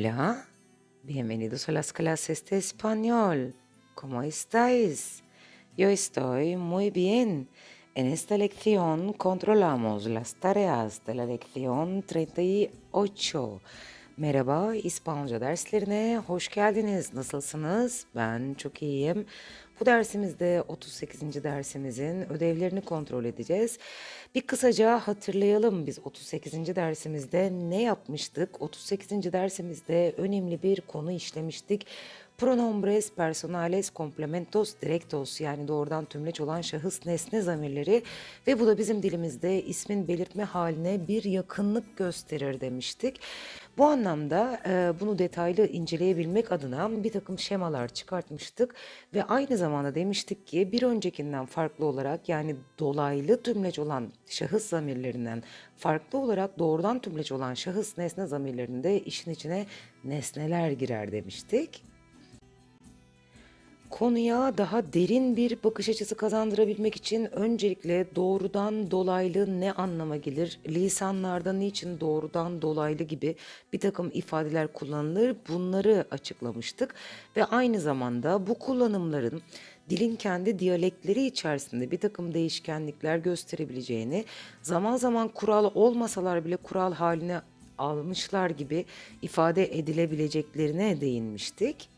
Hola, bienvenidos a las clases de español. ¿Cómo estáis? Yo estoy muy bien. En esta lección controlamos las tareas de la lección 38. Merhaba, İspanyolca derslerine hoş geldiniz. Nasılsınız? Ben çok iyiyim. Bu dersimizde 38. dersimizin ödevlerini kontrol edeceğiz. Bir kısaca hatırlayalım biz 38. dersimizde ne yapmıştık? 38. dersimizde önemli bir konu işlemiştik. Pronombres personales complementos directos yani doğrudan tümleç olan şahıs nesne zamirleri ve bu da bizim dilimizde ismin belirtme haline bir yakınlık gösterir demiştik. Bu anlamda e, bunu detaylı inceleyebilmek adına bir takım şemalar çıkartmıştık ve aynı zamanda demiştik ki bir öncekinden farklı olarak yani dolaylı tümleç olan şahıs zamirlerinden farklı olarak doğrudan tümleç olan şahıs nesne zamirlerinde işin içine nesneler girer demiştik. Konuya daha derin bir bakış açısı kazandırabilmek için öncelikle doğrudan dolaylı ne anlama gelir, lisanlarda niçin doğrudan dolaylı gibi bir takım ifadeler kullanılır? Bunları açıklamıştık. Ve aynı zamanda bu kullanımların dilin kendi diyalekleri içerisinde bir takım değişkenlikler gösterebileceğini, zaman zaman kural olmasalar bile kural haline almışlar gibi ifade edilebileceklerine değinmiştik.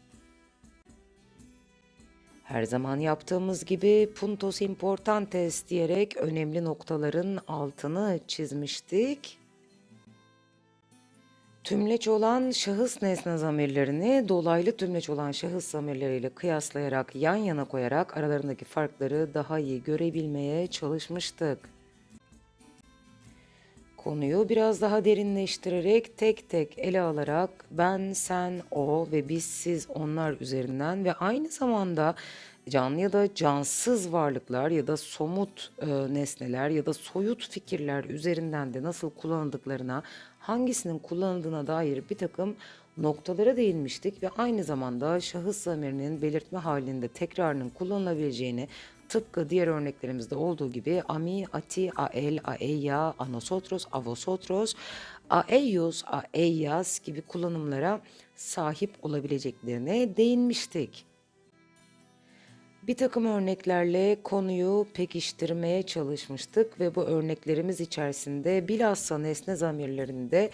Her zaman yaptığımız gibi puntos importantes diyerek önemli noktaların altını çizmiştik. Tümleç olan şahıs nesne zamirlerini dolaylı tümleç olan şahıs zamirleriyle kıyaslayarak yan yana koyarak aralarındaki farkları daha iyi görebilmeye çalışmıştık. Konuyu biraz daha derinleştirerek tek tek ele alarak ben, sen, o ve biz, siz, onlar üzerinden ve aynı zamanda canlı ya da cansız varlıklar ya da somut e, nesneler ya da soyut fikirler üzerinden de nasıl kullanıldıklarına, hangisinin kullanıldığına dair bir takım noktalara değinmiştik ve aynı zamanda şahıs zamirinin belirtme halinde tekrarının kullanılabileceğini tıpkı diğer örneklerimizde olduğu gibi ami, ati, ael, aeya, anosotros, avosotros, aeyus, aeyas gibi kullanımlara sahip olabileceklerine değinmiştik. Bir takım örneklerle konuyu pekiştirmeye çalışmıştık ve bu örneklerimiz içerisinde bilhassa nesne zamirlerinde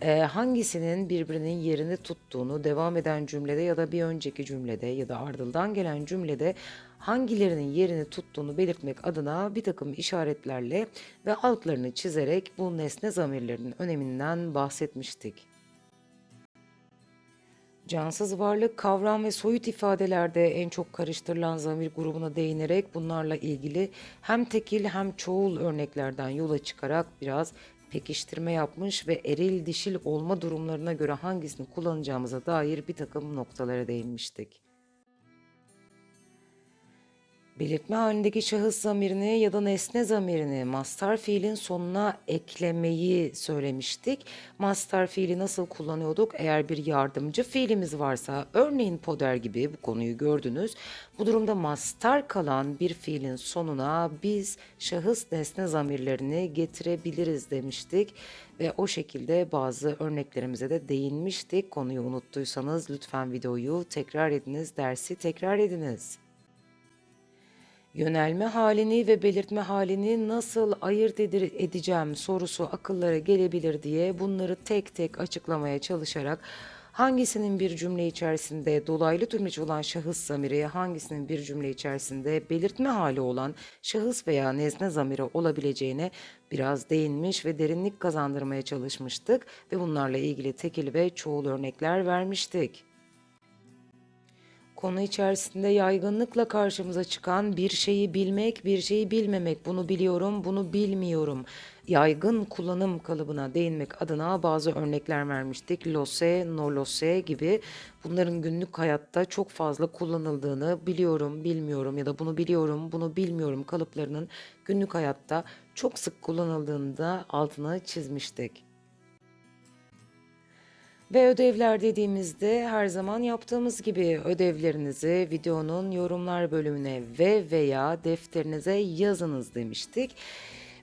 e, hangisinin birbirinin yerini tuttuğunu devam eden cümlede ya da bir önceki cümlede ya da ardından gelen cümlede hangilerinin yerini tuttuğunu belirtmek adına bir takım işaretlerle ve altlarını çizerek bu nesne zamirlerinin öneminden bahsetmiştik. Cansız varlık, kavram ve soyut ifadelerde en çok karıştırılan zamir grubuna değinerek bunlarla ilgili hem tekil hem çoğul örneklerden yola çıkarak biraz pekiştirme yapmış ve eril dişil olma durumlarına göre hangisini kullanacağımıza dair bir takım noktalara değinmiştik. Belirtme halindeki şahıs zamirini ya da nesne zamirini mastar fiilin sonuna eklemeyi söylemiştik. Mastar fiili nasıl kullanıyorduk? Eğer bir yardımcı fiilimiz varsa, örneğin poder gibi bu konuyu gördünüz. Bu durumda mastar kalan bir fiilin sonuna biz şahıs nesne zamirlerini getirebiliriz demiştik. Ve o şekilde bazı örneklerimize de değinmiştik. Konuyu unuttuysanız lütfen videoyu tekrar ediniz, dersi tekrar ediniz. Yönelme halini ve belirtme halini nasıl ayırt edeceğim sorusu akıllara gelebilir diye bunları tek tek açıklamaya çalışarak hangisinin bir cümle içerisinde dolaylı tümleç olan şahıs zamiri, hangisinin bir cümle içerisinde belirtme hali olan şahıs veya nezne zamiri olabileceğine biraz değinmiş ve derinlik kazandırmaya çalışmıştık ve bunlarla ilgili tekil ve çoğul örnekler vermiştik. Konu içerisinde yaygınlıkla karşımıza çıkan bir şeyi bilmek, bir şeyi bilmemek, bunu biliyorum, bunu bilmiyorum. Yaygın kullanım kalıbına değinmek adına bazı örnekler vermiştik. Lose, no lose gibi bunların günlük hayatta çok fazla kullanıldığını biliyorum, bilmiyorum ya da bunu biliyorum, bunu bilmiyorum kalıplarının günlük hayatta çok sık kullanıldığını da altına çizmiştik. Ve ödevler dediğimizde her zaman yaptığımız gibi ödevlerinizi videonun yorumlar bölümüne ve veya defterinize yazınız demiştik.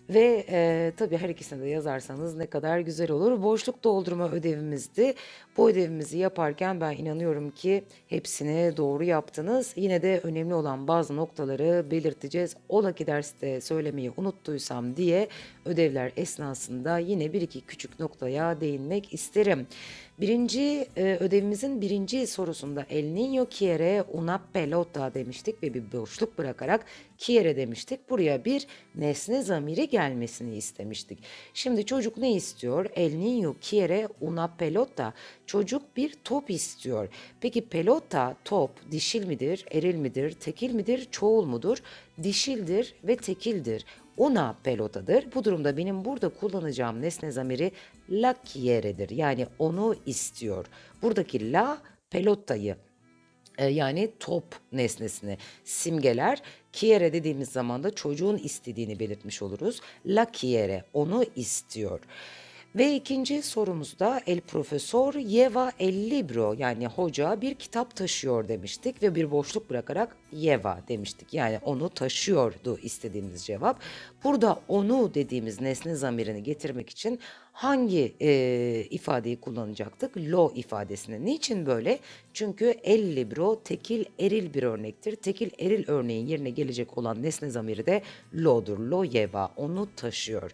Ve e, tabii her ikisini de yazarsanız ne kadar güzel olur. Boşluk doldurma ödevimizdi. Bu ödevimizi yaparken ben inanıyorum ki hepsini doğru yaptınız. Yine de önemli olan bazı noktaları belirteceğiz. Ola ki derste söylemeyi unuttuysam diye ödevler esnasında yine bir iki küçük noktaya değinmek isterim. Birinci e, ödevimizin birinci sorusunda El niño quiere una pelota demiştik ve bir boşluk bırakarak quiere demiştik. Buraya bir nesne zamiri gelmesini istemiştik. Şimdi çocuk ne istiyor? El niño quiere una pelota. Çocuk bir top istiyor. Peki pelota top dişil midir, eril midir, tekil midir, çoğul mudur? Dişildir ve tekildir una pelotadır. Bu durumda benim burada kullanacağım nesne zamiri la quiere'dir. Yani onu istiyor. Buradaki la pelotayı e, yani top nesnesini simgeler. Quiere dediğimiz zaman da çocuğun istediğini belirtmiş oluruz. La quiere onu istiyor. Ve ikinci sorumuzda el profesör lleva el libro yani hoca bir kitap taşıyor demiştik ve bir boşluk bırakarak lleva demiştik. Yani onu taşıyordu istediğimiz cevap. Burada onu dediğimiz nesne zamirini getirmek için hangi e, ifadeyi kullanacaktık? Lo ifadesini. Niçin böyle? Çünkü el libro tekil eril bir örnektir. Tekil eril örneğin yerine gelecek olan nesne zamiri de lo'dur. Lo lleva onu taşıyor.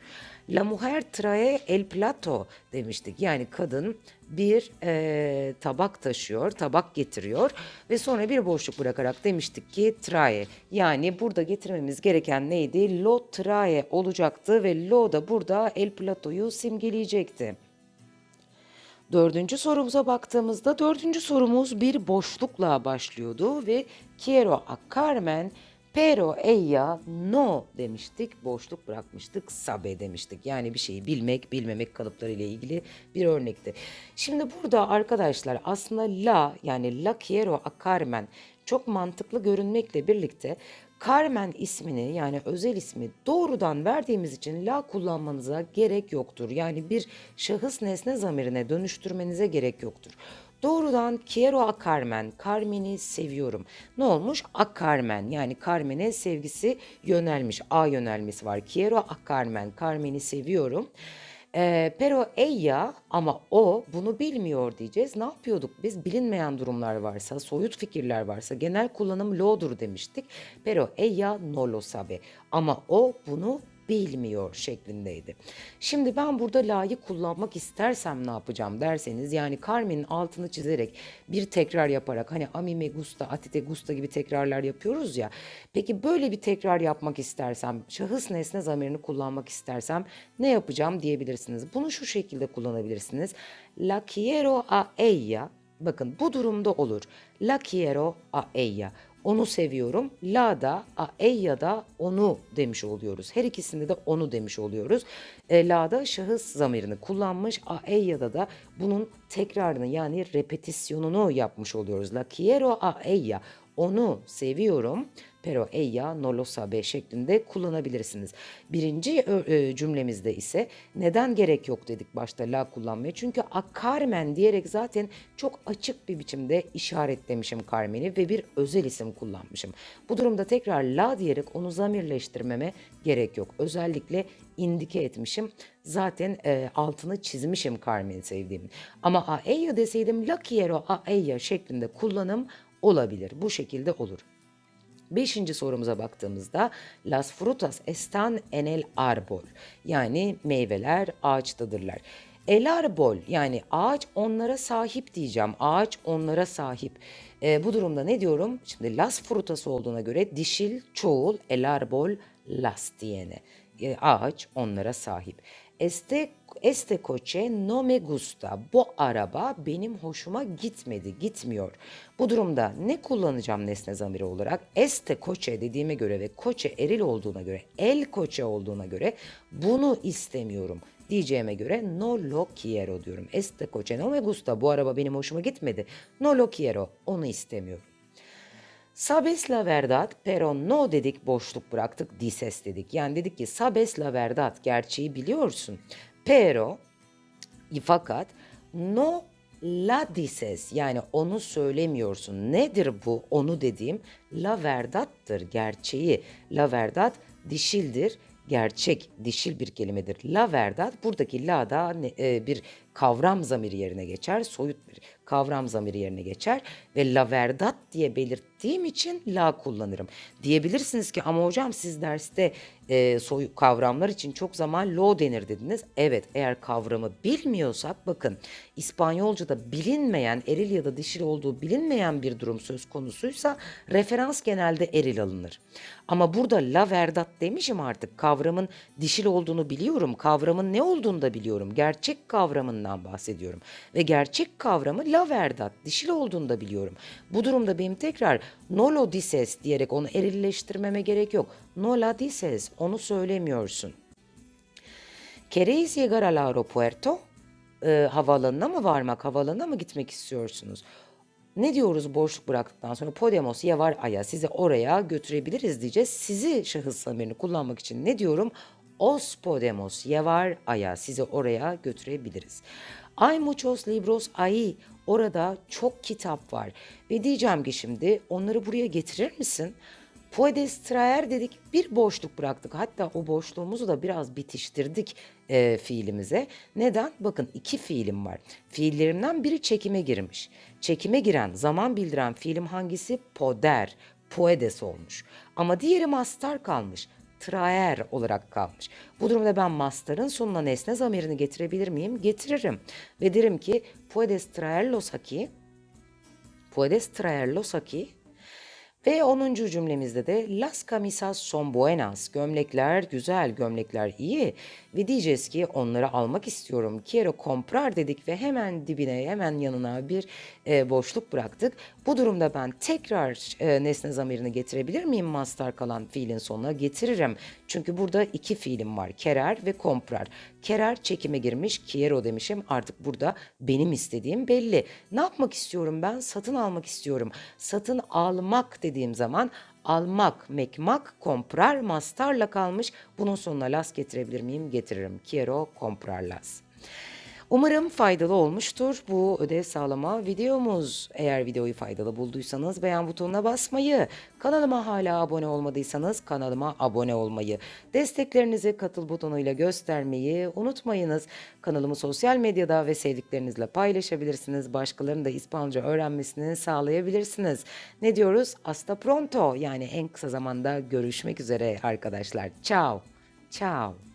La mujer trae el plato demiştik. Yani kadın bir e, tabak taşıyor, tabak getiriyor ve sonra bir boşluk bırakarak demiştik ki trae. Yani burada getirmemiz gereken neydi? Lo trae olacaktı ve lo da burada el platoyu simgeleyecekti. Dördüncü sorumuza baktığımızda dördüncü sorumuz bir boşlukla başlıyordu ve quiero a Carmen Pero ella no demiştik, boşluk bırakmıştık, sabe demiştik. Yani bir şeyi bilmek, bilmemek kalıpları ile ilgili bir örnekti. Şimdi burada arkadaşlar aslında la yani la quiero a Carmen çok mantıklı görünmekle birlikte Carmen ismini yani özel ismi doğrudan verdiğimiz için la kullanmanıza gerek yoktur. Yani bir şahıs nesne zamirine dönüştürmenize gerek yoktur. Doğrudan quiero a Carmen, Carmen'i seviyorum. Ne olmuş? A Carmen yani Carmen'e sevgisi yönelmiş. A yönelmesi var. Quiero a Carmen, Carmen'i seviyorum. E, pero ella ama o bunu bilmiyor diyeceğiz. Ne yapıyorduk biz? Bilinmeyen durumlar varsa, soyut fikirler varsa genel kullanım lo'dur demiştik. Pero ella no lo sabe. Ama o bunu bilmiyor şeklindeydi. Şimdi ben burada la'yı kullanmak istersem ne yapacağım derseniz yani Carmen'in altını çizerek bir tekrar yaparak hani a mi me gusta, a ti te gusta gibi tekrarlar yapıyoruz ya. Peki böyle bir tekrar yapmak istersem, şahıs nesne zamirini kullanmak istersem ne yapacağım diyebilirsiniz. Bunu şu şekilde kullanabilirsiniz. La quiero a ella Bakın bu durumda olur. La quiero a ella. Onu seviyorum. La da, a, ella da onu demiş oluyoruz. Her ikisinde de onu demiş oluyoruz. E, la da şahıs zamirini kullanmış. A, ella'da da bunun tekrarını yani repetisyonunu yapmış oluyoruz. La quiero a ella. Onu seviyorum pero ella no lo sabe şeklinde kullanabilirsiniz. Birinci e, cümlemizde ise neden gerek yok dedik başta la kullanmaya. Çünkü a Carmen diyerek zaten çok açık bir biçimde işaretlemişim Carmen'i ve bir özel isim kullanmışım. Bu durumda tekrar la diyerek onu zamirleştirmeme gerek yok. Özellikle indike etmişim. Zaten e, altını çizmişim Carmen'i sevdiğim. Ama a ella deseydim la quiero a ella şeklinde kullanım olabilir. Bu şekilde olur. Beşinci sorumuza baktığımızda las frutas están en el árbol yani meyveler ağaçtadırlar. El árbol yani ağaç onlara sahip diyeceğim. Ağaç onlara sahip. E, bu durumda ne diyorum? Şimdi las frutas olduğuna göre dişil çoğul el árbol las diyene. E, ağaç onlara sahip. Este Este coche no me gusta. Bu araba benim hoşuma gitmedi, gitmiyor. Bu durumda ne kullanacağım nesne zamiri olarak? Este coche dediğime göre ve coche eril olduğuna göre, el coche olduğuna göre bunu istemiyorum diyeceğime göre no lo quiero diyorum. Este coche no me gusta. Bu araba benim hoşuma gitmedi. No lo quiero. Onu istemiyorum. Sabes la verdad, pero no dedik boşluk bıraktık, dises dedik. Yani dedik ki sabes la verdad, gerçeği biliyorsun. Pero fakat no la dices yani onu söylemiyorsun. Nedir bu onu dediğim? La verdattır gerçeği. La verdad dişildir gerçek dişil bir kelimedir. La verdad buradaki la da e, bir kavram zamiri yerine geçer. Soyut bir kavram zamiri yerine geçer ve la verdad diye belirttiğim için la kullanırım. Diyebilirsiniz ki ama hocam siz derste e, soy kavramlar için çok zaman lo denir dediniz. Evet eğer kavramı bilmiyorsak bakın İspanyolca'da bilinmeyen eril ya da dişil olduğu bilinmeyen bir durum söz konusuysa referans genelde eril alınır. Ama burada la verdad demişim artık kavramın dişil olduğunu biliyorum. Kavramın ne olduğunu da biliyorum. Gerçek kavramından bahsediyorum. Ve gerçek kavramı la verdad dişil olduğunu da biliyorum. Bu durumda benim tekrar no lo dices diyerek onu erilleştirmeme gerek yok. No la dices onu söylemiyorsun. ¿Queréis llegar al aeropuerto? Ee, havaalanına mı varmak, havaalanına mı gitmek istiyorsunuz? Ne diyoruz boşluk bıraktıktan sonra Podemos llevar aya sizi oraya götürebiliriz diyeceğiz. Sizi şahıs zamirini kullanmak için ne diyorum? Os podemos llevar aya sizi oraya götürebiliriz. Hay muchos libros ahí. Orada çok kitap var. Ve diyeceğim ki şimdi onları buraya getirir misin? Puedes traer dedik bir boşluk bıraktık. Hatta o boşluğumuzu da biraz bitiştirdik e, fiilimize. Neden? Bakın iki fiilim var. Fiillerimden biri çekime girmiş. Çekime giren, zaman bildiren fiilim hangisi? Poder, puedes olmuş. Ama diğeri mastar kalmış. Traer olarak kalmış. Bu durumda ben mastarın sonuna nesne zamirini getirebilir miyim? Getiririm. Ve derim ki puedes traerlos aquí. Puedes traerlos aquí. Ve 10. cümlemizde de las camisas son buenas. Gömlekler güzel, gömlekler iyi. Ve diyeceğiz ki onları almak istiyorum. Quiero comprar dedik ve hemen dibine, hemen yanına bir e, boşluk bıraktık. Bu durumda ben tekrar e, nesne zamirini getirebilir miyim? Mastar kalan fiilin sonuna getiririm. Çünkü burada iki fiilim var. Kerer ve comprar. Kerer çekime girmiş, quiero demişim. Artık burada benim istediğim belli. Ne yapmak istiyorum ben? Satın almak istiyorum. Satın almak dediğim zaman almak, mekmak, comprar, mastarla kalmış. Bunun sonuna las getirebilir miyim? Getiririm. Quiero comprar las. Umarım faydalı olmuştur bu ödev sağlama videomuz. Eğer videoyu faydalı bulduysanız beğen butonuna basmayı, kanalıma hala abone olmadıysanız kanalıma abone olmayı, desteklerinizi katıl butonuyla göstermeyi unutmayınız. Kanalımı sosyal medyada ve sevdiklerinizle paylaşabilirsiniz. Başkalarının da İspanyolca öğrenmesini sağlayabilirsiniz. Ne diyoruz? Hasta pronto yani en kısa zamanda görüşmek üzere arkadaşlar. Ciao. Ciao.